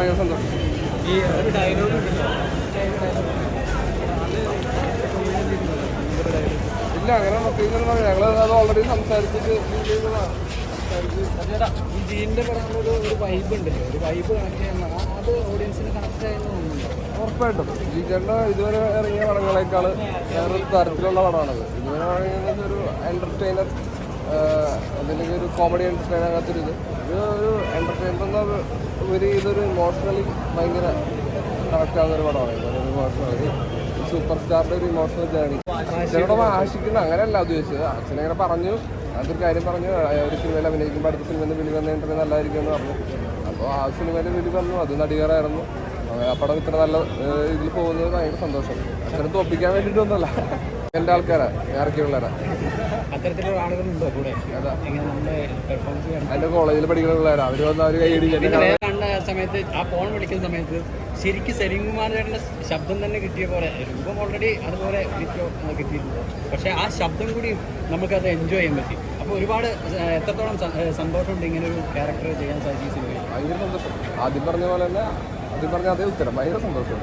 ഭയങ്കര സന്തോഷം. ഈ ഒരു ഡയലോഗ് ഇല്ല അങ്ങനെ പ്രത്യേകിച്ച് പറയാം. ഞങ്ങൾ അത് ഓൾറെഡി സംസാരിച്ചിട്ട് ഈ ജീന്റെ പടത്തിലൊരു ഒരു വൈബ് ഉണ്ടല്ലോ. ഒരു വൈബ് കണക്ട് ചെയ്യുന്ന അത് ഓഡിയൻസിന് കണക്ട് തോന്നുന്നുണ്ടോ. ഉറപ്പായിട്ടും. ജിജേണ്ട ഇതുവരെ ഇറങ്ങിയ പടങ്ങളെക്കാൾ വേറൊരു തരത്തിലുള്ള പടമാണത്. ഇതുവരെ ഒരു എന്റർടൈനർ അതിലേക്ക് ഒരു കോമഡി എന്റർടൈനർ ആകാത്തൊരു ഇത്. ഇത് ഒരു എന്റർടൈനർ എന്ന ഒരു ഇതൊരു ഇമോഷണലി ഭയങ്കര കണക്ട് ആവുന്ന ഒരു പടമാണ്. ഇമോഷണലി സൂപ്പർ സ്റ്റാറിന്റെ ഒരു ഇമോഷണൽ ജേണി അച്ഛനോട് ആശിക്കുന്ന? അങ്ങനെയല്ല ഉദ്ദേശിച്ചത്. അച്ഛനങ്ങനെ പറഞ്ഞു. അതൊരു കാര്യം പറഞ്ഞു. ഒരു സിനിമയിൽ അഭിനയിക്കുമ്പോൾ അടുത്ത സിനിമയിൽ വിളി വന്നിട്ടുണ്ടെങ്കിൽ നല്ലതായിരിക്കും എന്ന് പറഞ്ഞു. അപ്പോൾ ആ സിനിമയിൽ വിളി വന്നു. അത് നടികറായിരുന്നു ആ പടം ഇത്ര നല്ല ഇതിൽ പോകുന്നത് ഭയങ്കര സന്തോഷം. അത്ര തോപ്പിക്കാൻ വേണ്ടിയിട്ടൊന്നുമല്ല. എന്റെ ആൾക്കാരാ ഇറക്കിയുള്ളവരാ പെർഫോമൻസ് കാണാൻ എന്റെ കോളേജിൽ പഠിക്കുന്ന പിള്ളേരാ. അവർ വന്ന് അവർ കൈ സമയത്ത് ആ ഫോൺ വിളിക്കുന്ന സമയത്ത് ശരിക്കും സലീം ശബ്ദം തന്നെ കിട്ടിയ പോലെ രൂപം ഓൾറെഡി അതുപോലെ കിട്ടിയോ കിട്ടിയിട്ടുണ്ട് പക്ഷെ ആ ശബ്ദം കൂടി നമുക്കത് എൻജോയ് ചെയ്യാൻ പറ്റി. അപ്പോൾ ഒരുപാട് എത്രത്തോളം സന്തോഷമുണ്ട് ഇങ്ങനെ ഒരു ക്യാരക്ടർ ചെയ്യാൻ സാധിക്കും സിനിമയിൽ ഭയങ്കര സന്തോഷം. ആദ്യം പറഞ്ഞ പോലെ തന്നെ ആദ്യം പറഞ്ഞ അതേ ഉത്തരം. ഭയങ്കര സന്തോഷം